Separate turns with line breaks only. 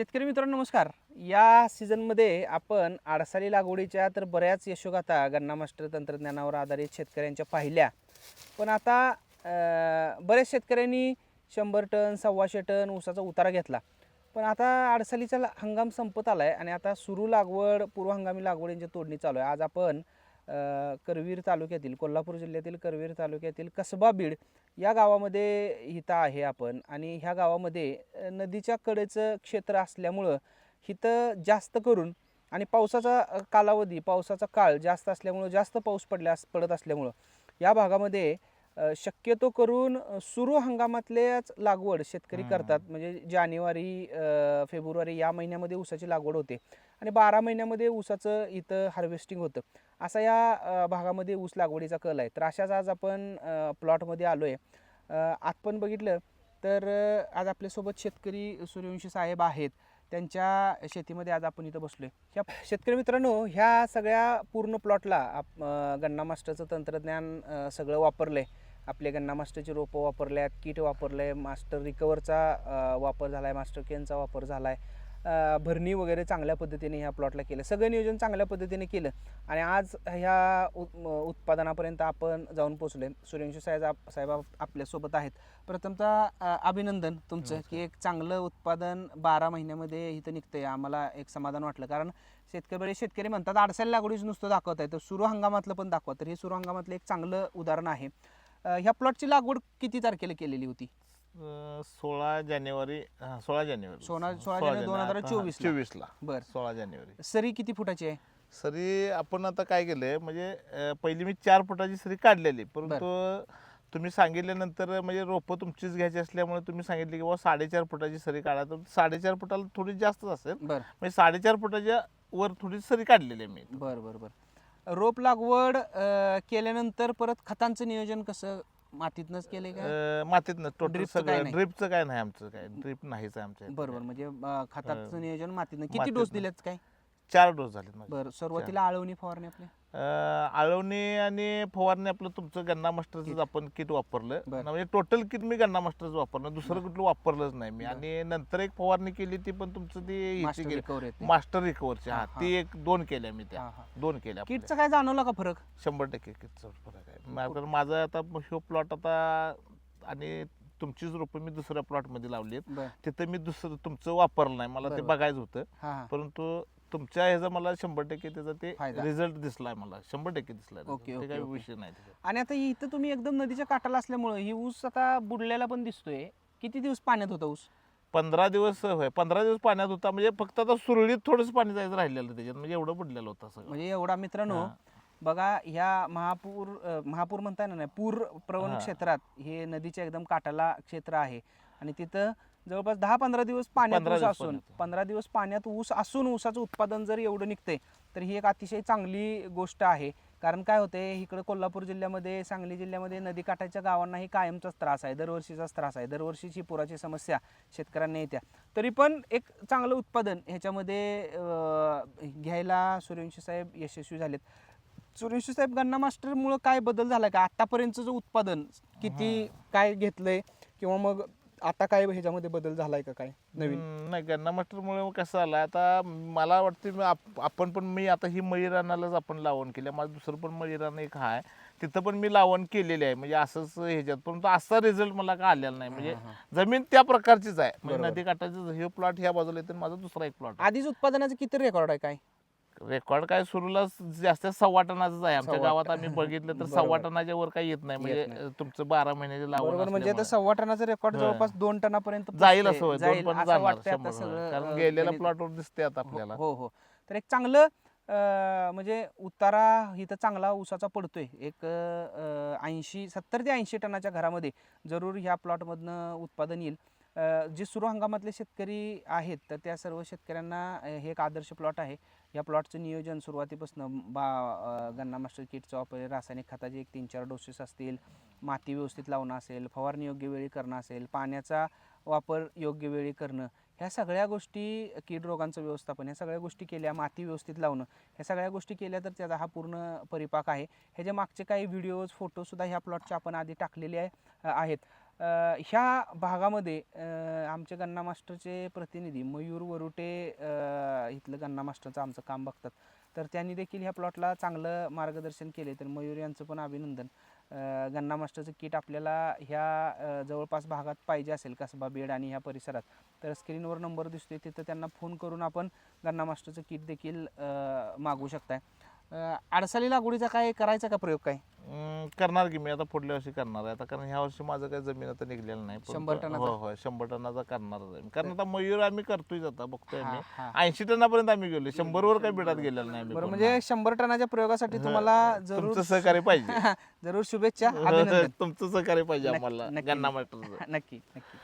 शेतकरी मित्रांनो नमस्कार. या सीझनमध्ये आपण आडसाली लागवडीच्या तर बऱ्याच यशोगाथा गन्ना मास्टर तंत्रज्ञानावर आधारित शेतकऱ्यांच्या पाहिल्या. पण आता बऱ्याच शेतकऱ्यांनी शंभर टन सव्वाशे टन ऊसाचा उतारा घेतला. पण आता आडसालीचा हंगाम संपत आला आहे आणि आता सुरू लागवड पूर्व हंगामी लागवडींची तोडणी चालू आहे. आज आपण करवीर तालुक्यातील कोल्हापूर जिल्ह्यातील करवीर तालुक्यातील कसबा बीड या गावामध्ये इथं आहे आपण. आणि ह्या गावामध्ये नदीच्या कडेचं क्षेत्र असल्यामुळं इथं जास्त करून आणि पावसाचा कालावधी पावसाचा काळ जास्त असल्यामुळं जास्त पाऊस पडल्यास पडत असल्यामुळं या भागामध्ये शक्यतो करून सुरू हंगामातल्याच लागवड शेतकरी. करतात. म्हणजे जानेवारी फेब्रुवारी या महिन्यामध्ये ऊसाची लागवड होते आणि बारा महिन्यामध्ये ऊसाचं इथं हार्वेस्टिंग होतं. असा या भागामध्ये ऊस लागवडीचा कल आहे. तर अशाच आज आपण प्लॉटमध्ये आलो आहे आपण बघितलं तर आज आपल्यासोबत शेतकरी सूर्यवंशी साहेब आहेत. त्यांच्या शेतीमध्ये आज आपण इथं बसलो आहे ह्या शेतकरी मित्रांनो ह्या सगळ्या पूर्ण प्लॉटला आप गन्ना मास्टरचं तंत्रज्ञान सगळं सगळं आहे आपले गन्ना मास्टरची रोपं वापरले आहेत किट आहे मास्टर रिकवरचा वापर झाला आहे मास्टर केनचा वापर झाला आहे भरणी वगैरे चांगल्या पद्धतीने ह्या प्लॉटला केलं. सगळं नियोजन चांगल्या पद्धतीने केलं. आणि आज ह्या उत्पादनापर्यंत आपण जाऊन पोचलोय सूर्यवंशी साहेब साहेब आप- आपल्यासोबत आहेत. प्रथमतः अभिनंदन तुमचं की एक चांगलं उत्पादन बारा महिन्यामध्ये इथं निघतंय. आम्हाला एक समाधान वाटलं. कारण शेतकरी बरेच शेतकरी म्हणतात आडसाला लागवडीच नुसतं दाखवत आहे तर सुरू हंगामातलं पण दाखवा. तर हे सुरू हंगामातलं एक चांगलं उदाहरण आहे. ह्या प्लॉटची लागवड किती तारखेला केलेली होती?
सोळा जानेवारी हा, सोळा जानेवारी.
सोळा- सोळा जानेवारी दोन हजार
आता, हा,
चोवीसला.
चोवीसला.
बर.
सोळा जानेवारी.
सरी किती फुटाची आहे?
सरी आपण आता काय केलंय म्हणजे अं, पहिली मी चार फुटाची सरी काढलेली परंतु तुम्ही सांगितल्यानंतर म्हणजे रोपं तुमचीच घ्यायची असल्यामुळे तुम्ही सांगितले की बाबा साडेचार फुटाची सरी काढा. तर साडेचार फुटाला थोडी जास्तच असेल
बर.
म्हणजे साडेचार फुटाच्या वर थोडी सरी काढलेली आहे मी
बर बर बर. रोप लागवड अ, केल्यानंतर परत खतांचं नियोजन कसं मातीतनंच केलंय का
अं, मातीतनं टोटल
ड्रिपचं काय
सगळं
नाही?
ड्रिपचं काय नाही आमचं काय ड्रिप नाहीच आहे आमच्या इथे.
बरोबर म्हणजे अ, खताचं नियोजन मातीतनं किती
मातीतनं.
डोस दिलेत काय
चार डोस झाले माझे.
बर सुरुवातीला आळवणी फवारणी आपल्या
अं, आळवणी आणि फवारणी आपलं तुमचं गन्ना मास्टरचं आपण किट वापरलं
बरं.
म्हणजे टोटल किट मी गन्ना मास्टरचं वापरलं दुसरं. कुठलं वापरलंच नाही मी. आणि नंतर एक फवारणी केली ती पण तुमचं ती ह्याची
मास्टर
केली
रिकवर येते
मास्टर रिकवरची
हा,
हा
हा.
ती एक दोन केल्या मी त्या
हा, हा.
दोन केल्या आपल्या.
किटचा काय जाणवला का फरक
शंभर टक्के किटचा फरक आहे मा- कारण माझं आता ह्यो प्लॉट आता आणि तुमचीच रोपं मी दुसऱ्या प्लॉटमध्ये लावली आहेत तिथं मी दुसरं तुमचं वापरलं नाही मला ते
बरोबर.
बघायचं होतं
हा हा
परंतु तुमच्या ह्याचा मला शंभर टक्के त्याचा ते
फायदा.
रिझल्ट दिसलाय मला शंभर टक्के दिसलाय त्याचा.
ओके,
ते
ओके,
काही
ओके.
विषय नाही त्याचा.
आणि आता इथं तुम्ही एकदम नदीच्या काठाला असल्यामुळं ही ऊस आता बुडलेला पण दिसतोय किती दिवस पाण्यात होता ऊस
पंधरा दिवस होय पंधरा दिवस पाण्यात होता म्हणजे फक्त आता सुरळीत थोडंच पाणी जायचं राहिलेलं त्याच्यात म्हणजे एवढं बुडलेलं होतं सगळं
म्हणजे एवढा मित्रांनो
हा.
बघा ह्या महापूर अ, महापूर म्हणता येणार नाही पूर प्रवण
हा.
क्षेत्रात हे नदीच्या एकदम काठाला क्षेत्र आहे. आणि तिथं जवळपास दहा पंधरा दिवस पाण्यात ऊस
दिवस
असून
पाण्यात.
पंधरा दिवस पाण्यात ऊस असून ऊसाचं उत्पादन जर एवढं निघतंय तर ही एक अतिशय चांगली गोष्ट आहे. कारण काय होते इकडे कोल्हापूर जिल्ह्यामध्ये सांगली जिल्ह्यामध्ये नदीकाठाच्या गावांनाही कायमचाच त्रास आहे दरवर्षीचाच त्रास आहे. दरवर्षीची पुराची समस्या शेतकऱ्यांना येत्या. तरी पण एक चांगलं उत्पादन ह्याच्यामध्ये अं, घ्यायला सूर्यवंशी साहेब यशस्वी झालेत. सूर्यवंशी साहेब गन्ना मास्टरमुळं काय बदल झाला का? आतापर्यंतचं जो उत्पादन किती काय घेतलंय? किंवा मग आता काय ह्याच्यामध्ये बदल झालाय का काय नवीन?
हम्म, नाही गन्ना मास्टरमुळे कसं आलं? आता मला वाटतं मी आप- आपण पण मी आता ही मयूरानालाच आपण लावण केलं माझं दुसरं पण मयूरान एक आहे तिथं पण मी लावण केलेली आहे. म्हणजे असंच ह्याच्यात. परंतु असा रिझल्ट मला का आलेला नाही? म्हणजे जमीन त्या प्रकारचीच आहे. म्हणजे. नदी काठाचं हे प्लॉट ह्या बाजूला येते माझा दुसरा एक प्लॉट
आधीच उत्पादनाचं किती रेकॉर्ड आहे काय?
रेकॉर्ड काय सुरूला जास्त सव्वा टनाचंच आहे आमच्या
सव्वा
गावात. आम्ही बघितलं तर
बरोबर.
सव्वा टनाच्या वर काही येत नाही म्हणजे. तुमचं बारा महिन्याचे
बरोबर म्हणजे आता
असल्यामुळे.
सव्वा टनाचं रेकॉर्ड
हा.
जवळपास दोन टनापर्यंत
जाईल. असं होय, दोन
जाईल
पण
असं
जाणार
वाटतंय आता
शंभर होय.
सगळं
कारण
अं,
गेलेल्या
गणित-
प्लॉटवर दिसते आता आपल्याला
हो हो तर एक चांगलं अं, म्हणजे उतारा इथं चांगला ऊसाचा पडतोय एक ऐंशी सत्तर ते ऐंशी टनाच्या घरामध्ये जरूर ह्या प्लॉटमधनं उत्पादन येईल जे सुरू हंगामातले शेतकरी आहेत तर त्या सर्व शेतकऱ्यांना हे एक आदर्श प्लॉट आहे. या प्लॉटचं नियोजन सुरुवातीपासून बा गन्ना मास्टर किटचा वापर रासायनिक खताचे एक तीन चार डोसेस असतील माती व्यवस्थित लावणं असेल फवारणी योग्य वेळी करणं असेल पाण्याचा वापर योग्य वेळी करणं ह्या सगळ्या गोष्टी कीड रोगांचं व्यवस्थापन ह्या सगळ्या गोष्टी केल्या माती व्यवस्थित लावणं ह्या सगळ्या गोष्टी केल्या तर त्याचा हा पूर्ण परिपाक आहे. ह्याच्या मागचे काही व्हिडिओज फोटोसुद्धा ह्या प्लॉटचे आपण आधी टाकलेले आहे आहेत. ह्या भागामध्ये आमचे गन्ना मास्टरचे प्रतिनिधी मयूर वरुटे इथलं गन्ना मास्टरचं आमचं काम बघतात. तर त्यांनी देखील ह्या प्लॉटला चांगलं मार्गदर्शन केले. तर मयूर यांचं पण अभिनंदन. गन्ना मास्टरचं किट आपल्याला ह्या जवळपास भागात पाहिजे असेल कसबा बेड आणि ह्या परिसरात. तर स्क्रीनवर नंबर दिसतोय. तिथं त्यांना फोन करून आपण गन्ना मास्टरचं किट देखील मागवू शकताय. अ, आडसाली लागवडीचा काय करायचा का प्रयोग काय?
अं, करणार की मी आता पुढल्या वर्षी करणार आहे. आता कारण ह्या वर्षी माझं काही जमीन आता निघलेलं नाही.
शंभर टनाचा?
हो हो शंभर टनाचा करणारच आहे. कारण आता मयूर आम्ही करतोय आता बघतोय आम्ही.
हा.
ऐंशी टनापर्यंत आम्ही गेलो शंभर वर काही बिडात गेलेलं नाही आम्ही
बरं
कोण.
म्हणजे शंभर टनाच्या प्रयोगासाठी तुम्हाला जरूर
तुमचं सहकार्य पाहिजे.
जरूर शुभेच्छा अभिनंदन.
तुमचं सहकार्य पाहिजे आम्हाला.
नक्की.
गन्ना मॅटरचं.
नक्की नक्की.